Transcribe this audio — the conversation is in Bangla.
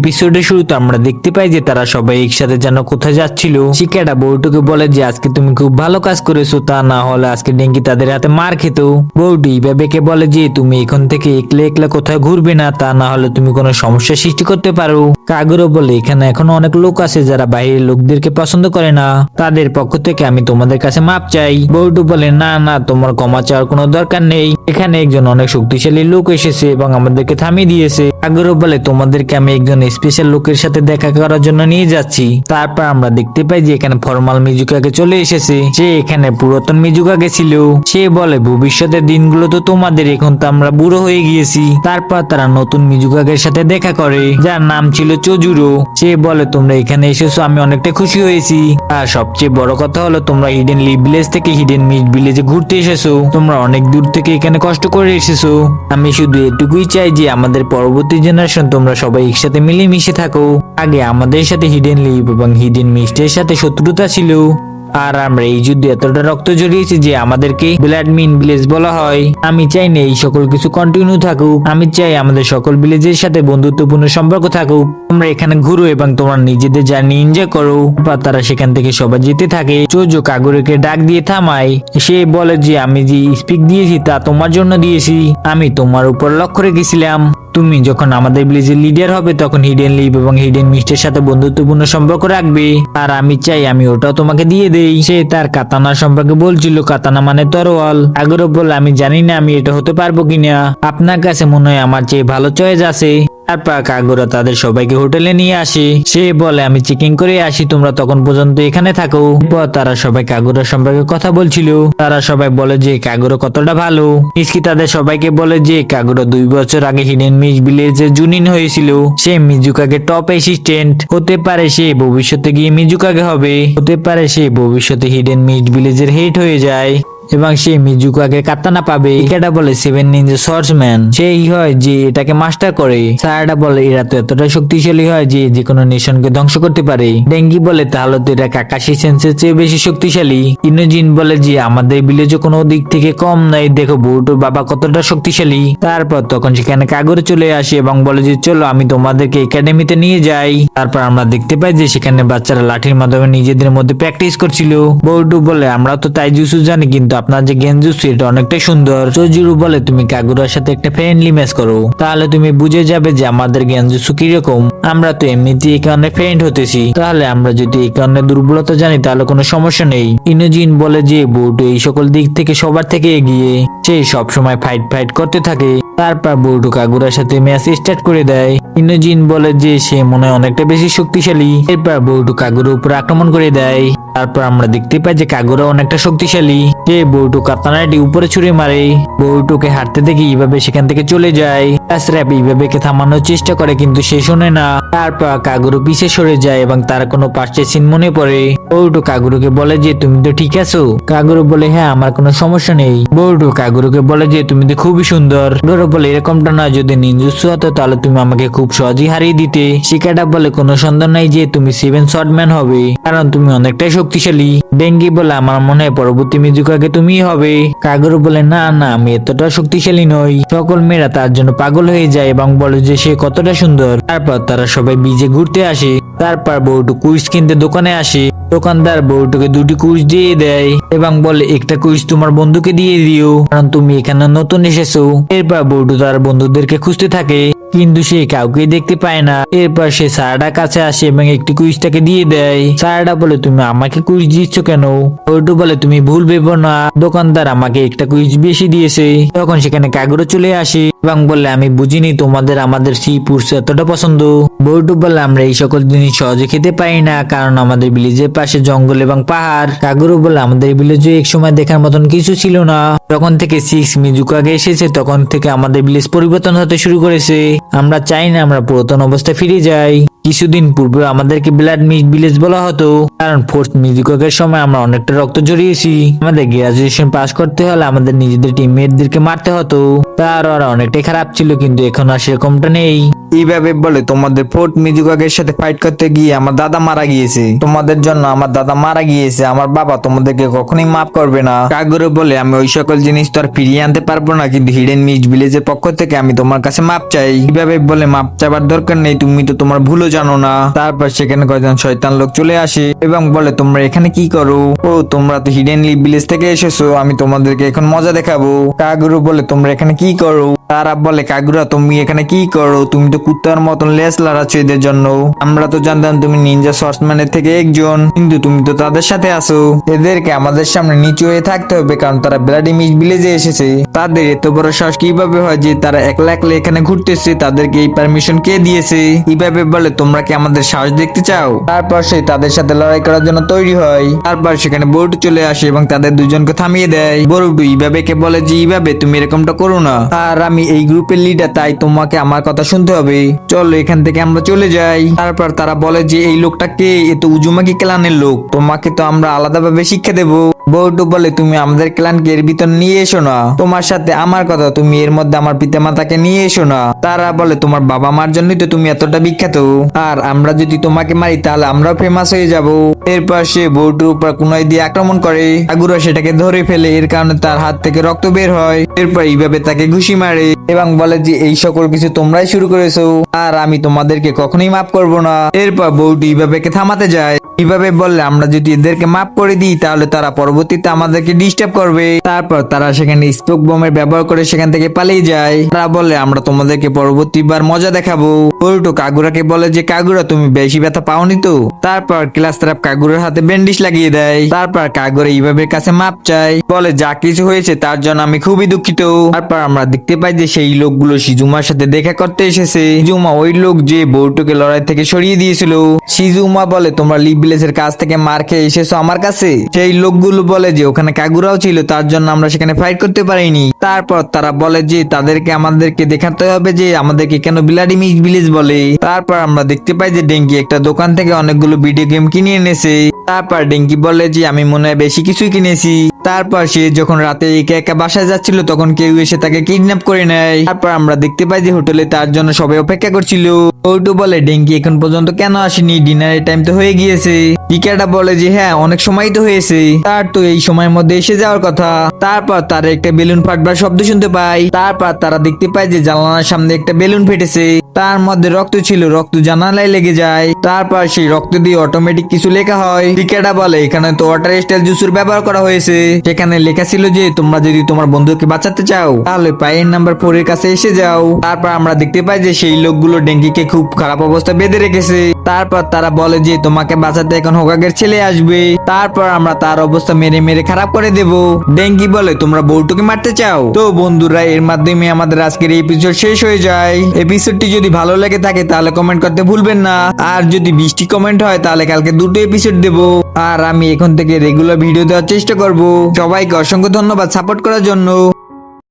এপিসোডের শুরুতে আমরা দেখতে পাই যে তারা সবাই একসাথে যেন কোথায় যাচ্ছিল। শিকাটা বউটুকে বলে যে, আজকে তুমি খুব ভালো কাজ করেছ, তা না হলে আজকে ডেঙ্গি তাদের হাতে মার খেত। বউটি বেবেকে বলে যে, তুমি এখন থেকে একলে একলা কোথায় ঘুরবে না, তা না হলে তুমি কোনো সমস্যা সৃষ্টি করতে পারো। কাগরও বলে, এখানে এখন অনেক লোক আছে যারা বাইরের লোকদেরকে পছন্দ করে না। তাদের পক্ষ থেকে আমি তোমাদের কাছে মাপ চাই। বউটু বলে, না না, তোমার ক্ষমা চাওয়ার কোনো দরকার নেই। এখানে একজন অনেক শক্তিশালী লোক এসেছে এবং আমাদেরকে থামিয়ে দিয়েছে। আগ্রহ বলে, তোমাদেরকে আমি একজন স্পেশাল লোকের সাথে দেখা করার জন্য নিয়ে যাচ্ছি। তারপর আমরা দেখতে পাই যে এখানে ফরমাল মিজুকাকে চলে এসেছে। সে এখানে পুরাতন মিজুকাকে ছিল। সে বলে, ভবিষ্যতের দিনগুলো তো তোমাদের, এখন তো আমরা বুড়ো হয়ে গিয়েছি। তারপর তারা নতুন মিজুকাকের সাথে দেখা করে, যার নাম ছিল চজুরো। সে বলে, তোমরা এখানে এসেছ, আমি অনেকটা খুশি হয়েছি। আর সবচেয়ে বড় কথা হলো, তোমরা হিডেন লিভ ভিলেজ থেকে হিডেন মিড ভিলেজে ঘুরতে এসেছ। তোমরা অনেক দূর থেকে এখানে কষ্ট করে এসেছ। আমি শুধু এটুকুই চাই যে আমাদের পরবর্তী জেনারেশন তোমরা সবাই একসাথে মিলেমিশে থাকো। আগে আমাদের সাথে হিডেন লিভ এবং হিডেন মিস্টের সাথে শত্রুতা ছিল। আর আমরা এই যুদ্ধে এতটা রক্ত জড়িয়েছি যে আমাদেরকে ব্লাড মিন ভিলেজ বলা হয়। আমি চাই না এই সকল কিছু কন্টিনিউ থাকুক। আমি চাই আমাদের সকল ভিলেজের সাথে বন্ধুত্বপূর্ণ সম্পর্ক থাকুক। তোমরা এখানে ঘুরো এবং তোমরা নিজেদের জার্নি এনজয় করো। বা তারা সেখান থেকে সবাই যেতে থাকে। চোজো কাগরকে ডাক দিয়ে থামায়। সে বলে যে, আমি যে স্পিক দিয়েছি তা তোমার জন্য দিয়েছি। আমি তোমার উপর লক্ষ্য রেখেছিলাম। তুমি যখন আমাদের ব্লিজের লিডার হবে, তখন হিডেন লিভ এবং হিডেন মিস্টের সাথে বন্ধুত্বপূর্ণ সম্পর্ক রাখবে। আর আমি চাই আমি ওটাও তোমাকে দিয়ে দেই। সে তার কাতানা সম্পর্কে বলছিল, কাতানা মানে তরোয়াল। আগ্রহ বল আমি জানি না আমি এটা হতে পারব কিনা। আপনার কাছে মনে হয় আমার চেয়ে ভালো চয়েস আছে। তারপর কাগুরা তাদের সবাইকে হোটেলে নিয়ে আসে। সে বলে, আমি চেকিং করে আসি, তোমরা তখন পর্যন্ত এখানে থাকো। তারা সবাই কাগুরা সম্পর্কে কথা বলছিল। তারা সবাই বলে যে কাগুরা কতটা ভালো। মিসকি তাদের সবাইকে বলে যে কাগুরা দুই বছর আগে হিডেন মিস ভিলেজে জুনিন হয়েছিল। সে মিজুকাকে টপ অ্যাসিস্ট্যান্ট হতে পারে সে ভবিষ্যতে গিয়ে মিজুকাকে হবে। হতে পারে সে ভবিষ্যতে হিডেন মিস ভিলেজের হেড হয়ে যায়। এবং সে মিজুকাকে কাতানা পাবে। ইকাটা বলে সেভেন নিনজা সর্সম্যান সেই হয় যে এটাকে মাস্টার করে। সারাটা বলে, এরা তো এতটা শক্তিশালী হয় যে যে কোনো নেশনকে ধ্বংস করতে পারে। ডেঙ্গি বলে, তাহলে তো এরা কাকাশি সেন্সের চেয়ে বেশি শক্তিশালী। ইনোজিন বলে যে আমাদের ভিলেজে কোনো দিক থেকে কম নাই। দেখো বউটোর বাবা কতটা শক্তিশালী। তারপর তখন সেখানে কাগরে চলে আসে এবং বলে যে, চলো, আমি তোমাদেরকে একাডেমিতে নিয়ে যাই। তারপর আমরা দেখতে পাই যে সেখানে বাচ্চারা লাঠির মাধ্যমে নিজেদের মধ্যে প্র্যাকটিস করছিল। বউটু বলে আমরা তো তাই জুসু জানি, কিন্তু আপনার যে গেঞ্জুসু এটা অনেকটাই সুন্দর। চজিরু বলে, তুমি কাগুরার সাথে একটা ফ্রেন্ডলি ম্যাচ করো? তাহলে তুমি বুঝে যাবে যে আমাদের গেঞ্জুসু কীরকম। আমরা তো এমনিতে এই কারণে ফ্রেন্ড হতেছি। তাহলে আমরা যদি এই কারণে দুর্বলতা জানি, তাহলে কোনো সমস্যা নেই। ইনোজিন বলে যে বউটু এই সকল দিক থেকে সবার থেকে এগিয়ে। সে সব সময় ফাইট ফাইট করতে থাকে। তারপর বউটু কাগুরার সাথে ম্যাচ স্টার্ট করে দেয়। ইনোজিন বলে যে, সে মনে হয় অনেকটা বেশি শক্তিশালী। এরপর বউটু কাগুরের উপর আক্রমণ করে দেয়। তারপর আমরা দেখতে পাই যে কাগুরা অনেকটা শক্তিশালী। সে বউটু কাতানাটি উপরে ছুড়ে মারে। বউটুকে হাঁটতে দেখে এইভাবে সেখান থেকে চলে যায়। আশরাফ এইভাবে থামানোর চেষ্টা করে, কিন্তু সে শোনে না। তারপর কাগরু পিছে সরে যায় এবং তার কোনো পাশে সিন মনে পড়ে। বউটু কাগুরুকে বলে যে, তুমি তো ঠিক আছো? কাগুরু বলে হ্যাঁ আমার কোনো সমস্যা নেই। বউটু কাগুরুকে বলে যে, তুমি তো খুবই সুন্দর। গৌরব বলে, এরকমটা না যদি নিঞ্জুসু হতো তাহলে তুমি আমাকে খুব সহজেই হারিয়ে দিতে। শিকাটা বলে, কোনো সন্দেহ নাই যে, তুমি সেভেন শর্টম্যান হবে, কারণ তুমি অনেকটাই শক্তিশালী। ডেঙ্গি বলে, আমার মনে হয় পরবর্তী মিজুকাকে তুমি হবে। কাগরু বলে, না না, আমি এতটা শক্তিশালী নই। সকল মেয়েরা তার জন্য পাগল হয়ে যায় এবং বলে যে, সে কতটা সুন্দর। তারপর তারা সবাই বিজে ঘুরতে আসে। তারপর বউটু কুইজ কিনতে দোকানে আসে। দোকানদার বউটাকে দুটি কুশ দিয়ে দেয় এবং বলে, একটা কুশ তোমার বন্ধুকে দিয়ে দিও, কারণ তুমি এখানে নতুন এসেছ। এরপর বউটু তার বন্ধুদেরকে খুঁজতে থাকে। কিন্তু সে কাউকে দেখতে পায় না। এরপর সে সারাডা কাছে আসে এবং একটি কুইজটাকে দিয়ে দেয়। সারাডা বলে, তুমি আমাকে কুইজ দিচ্ছ কেন? ওটু বলে, তুমি ভুল ভেবো না। দোকানদার আমাকে একটা কুইজ বেশি দিয়েছে। তখন সেখানে কাগরও চলে আসে এবং বলে, আমি বুঝিনি তোমাদের আমাদের সি পুরুষ এতটা পছন্দ। বউটু বলে, আমরা এই সকল জিনিস সহজে খেতে পাই না, কারণ আমাদের ভিলেজের পাশে জঙ্গল এবং পাহাড়। কাগুরু বলে, আমাদের ভিলেজে এক সময় দেখার মতন কিছু ছিল না। যখন থেকে সিক্স মিজুকাগে এসেছে, তখন থেকে আমাদের ভিলেজ পরিবর্তন হতে শুরু করেছে। আমরা চাই না আমরা পুরাতন অবস্থায় ফিরে যাই। কিছুদিন পূর্বে আমাদেরকে ব্লাড মিড ভিলেজ বলা হতো, কারণ ফোর্থ মিউজিকের সময় আমরা অনেকটা রক্ত জড়িয়েছি আমাদের গ্রাজুয়েশন পাস করতে হলে আমাদের নিজেদের টিমমেটদেরকে মারতে হতো। তার ওরা অনেকটাই খারাপ ছিল, কিন্তু এখন আর সেরকমটা নেই। এইভাবে বলে, তোমাদের ফোর্ট মিজুকাগের সাথে ফাইট করতে গিয়ে আমার দাদা মারা গিয়েছে। তোমাদের জন্য আমার দাদা মারা গিয়েছে। আমার বাবা তোমাদেরকে কখনোই মাফ করবে না। কাগুরু বলে, আমি ওই সকল জিনিস তো আর ফিরিয়ে আনতে পারব না, কিন্তু হিডেন মিজ ভিলেজের পক্ষ থেকে আমি তোমার কাছে মাপ চাই। এইভাবে বলে, মাপ চাবার দরকার নেই, তুমি তো তোমার ভুলও জানো না। তারপর সেখানে কয়েকজন শয়তান লোক চলে আসে এবং বলে, তোমরা এখানে কি করো? ও, তোমরা তো হিডেন ভিলেজ থেকে এসেছ, আমি তোমাদেরকে এখন মজা দেখাবো। কাগুরু বলে, তোমরা এখানে কি করো? তারা বলে কাগুরা তুমি এখানে কি করো? তুমি তো কুত্তার মতন লেস লড়াচ্ছ এদের জন্য। আমরা তো জানতাম তুমি নিনজা সর্সম্যানের থেকে একজন। কিন্তু তুমি তো তাদের সাথে আসো এদেরকে আমাদের সামনে নিচু হয়ে থাকতে হবে, কারণ তারা ব্লাডি মিস ভিলেজে এসেছে। তাদের এত বড় সাহস কীভাবে হয় যে তারা একলা একলা এখানে ঘুরতেছে? তাদেরকে এই পারমিশন কে দিয়েছে? কীভাবে বলে, তোমরা কি আমাদের সাহস দেখতে চাও? তারপর সে তাদের সাথে লড়াই করার জন্য তৈরি হয়। তারপর সেখানে বরুটু চলে আসে এবং তাদের দুজনকে থামিয়ে দেয়। বরুটু এইভাবে কে বলে যে এইভাবে তুমি এরকমটা করো না। আর আমি এই গ্রুপের লিডার তাই তোমাকে আমার কথা শুনতে হবে। চলো এখান থেকে আমরা চলে যাই। তারপর তারা বলে যে, এই লোকটা কে? এ উজুমাকি ক্লানের লোক। তোমাকে তো আমরা আলাদাভাবে শিক্ষা দেবো। বউটু বলে, তুমি আমাদের ক্লানকে এর ভিতর নিয়ে এসো না। তোমার সাথে আমার কথা, তুমি এর মধ্যে আমার পিতামাতাকে নিয়ে এসো না। তারা বলে, তোমার বাবা মার জন্যই তো তুমি এতটা বিখ্যাত। আর আমরা যদি তোমাকে মারি, তাহলে আমরাও ফেমাস হয়ে যাব। এরপর সে বউটুর উপর কুনাই দিয়ে আক্রমণ করে। আগুরা সেটাকে ধরে ফেলে, এর কারণে তার হাত থেকে রক্ত বের হয়। এরপর এইভাবে তাকে ঘুষি মারে এবং বলে যে, এই সকল কিছু তোমরাই শুরু করেছ, আর আমি তোমাদেরকে কখনোই মাফ করব না। এরপর বউটি এইভাবে থামাতে যায়। কীভাবে বললে আমরা যদি এদেরকে মাফ করে দিই, তাহলে তারা পরবর্তীতে আমাদেরকে ডিস্টার্ব করবে। তারপর তারা সেখানে স্পোক বোমের ব্যবহার করে সেখান থেকে পালিয়ে যায়। তারা বলে, আমরা তোমাদেরকে পরবর্তীবার মজা দেখাবো। পল্টু কাগুরাকে বলে যে কাগুরা তুমি বেশি ব্যথা পাওনি তো? তারপর ক্লাস তারাপ কাগুরের হাতে ব্যান্ডিশ লাগিয়ে দেয়। তারপর কাগুরা এইভাবে কাছে মাপ চায়। বলে, যা কিছু হয়েছে তার জন্য আমি খুবই দুঃখিত। তারপর আমরা দেখতে পাই যে, সেই লোকগুলো সিজুমার সাথে দেখা করতে এসেছে। সিজুমা ওই লোক যে বউটুকে লড়াই থেকে সরিয়ে দিয়েছিল। সিজুমা বলে, তোমরা লিভ ভিলেজের কাছ থেকে মার খেয়ে এসেছ আমার কাছে? সেই লোকগুলো বলে যে ওখানে কাগুরাও ছিল, তার জন্য আমরা সেখানে ফাইট করতে পারিনি। তারপর তারা বলে যে তাদেরকে আমাদেরকে দেখাতে হবে যে আমাদেরকে কেন বিলাডি মিস ভিলেজ বলে। তারপর আমরা দেখতে পাই যে ডেঙ্গি একটা দোকান থেকে অনেকগুলো ভিডিও গেম কিনে এনেছে। তারপর ডেঙ্কি বলে যে, আমি মনে হয় বেশি কিছুই কিনেছি। তারপর সে যখন রাতে একা একা বাসায় যাচ্ছিল, তখন কেউ এসে তাকে কিডন্যাপ করে নেয়। তারপর আমরা দেখতে পাই যে, হোটেলে তার জন্য সবাই অপেক্ষা করছিল। ওটু বলে, ডেঙ্কি এখন পর্যন্ত কেন আসেনি? ডিনারের টাইম তো হয়ে গিয়েছে। টিকাটা বলে যে হ্যাঁ অনেক সময় তো হয়েছে। তার তো এই সময়ের মধ্যে এসে যাওয়ার কথা। তারপর তারা একটা বেলুন ফাটবার শব্দ শুনতে পাই। তারপর তারা দেখতে পায় যে, জানালার সামনে একটা বেলুন ফেটেছে। তার মধ্যে রক্ত ছিল, রক্ত জানালায় লেগে যায়। তারপর সেই রক্ত দিয়ে অটোমেটিক কিছু লেখা হয়। টিকাটা বলে, এখানে তো ওয়াটার স্টাইল জুসের ব্যবহার করা হয়েছে। সেখানে লেখা ছিল যে, তোমরা যদি তোমার বন্ধুকে বাঁচাতে চাও, তাহলে পায়ের নাম্বার ফোর এর কাছে এসে যাও। তারপর আমরা দেখতে পাই যে, সেই লোকগুলো ডেঙ্গিকে খুব খারাপ অবস্থা বেঁধে রেখেছে। তারপর তারা বলে যে, তোমাকে বাঁচাতে এখন হোগাগের ছেলে আসবে। তারপর আমরা তার অবস্থা মেরে মেরে খারাপ করে দেব। ডেঙ্গি বলে, তোমরা বউটুকে মারতে চাও? তো বন্ধুরা, এর মাধ্যমে আমাদের আজকের এপিসোড শেষ হয়ে যায়। এপিসোডটি যদি ভালো লেগে থাকে, তাহলে কমেন্ট করতে ভুলবেন না। আর যদি বৃষ্টি কমেন্ট হয়, তাহলে কালকে দুটো এপিসোড দেব। আর আমি এখন থেকে রেগুলার ভিডিও দেওয়ার চেষ্টা করব। সবাইকে অসংখ্য ধন্যবাদ সাপোর্ট করার জন্য।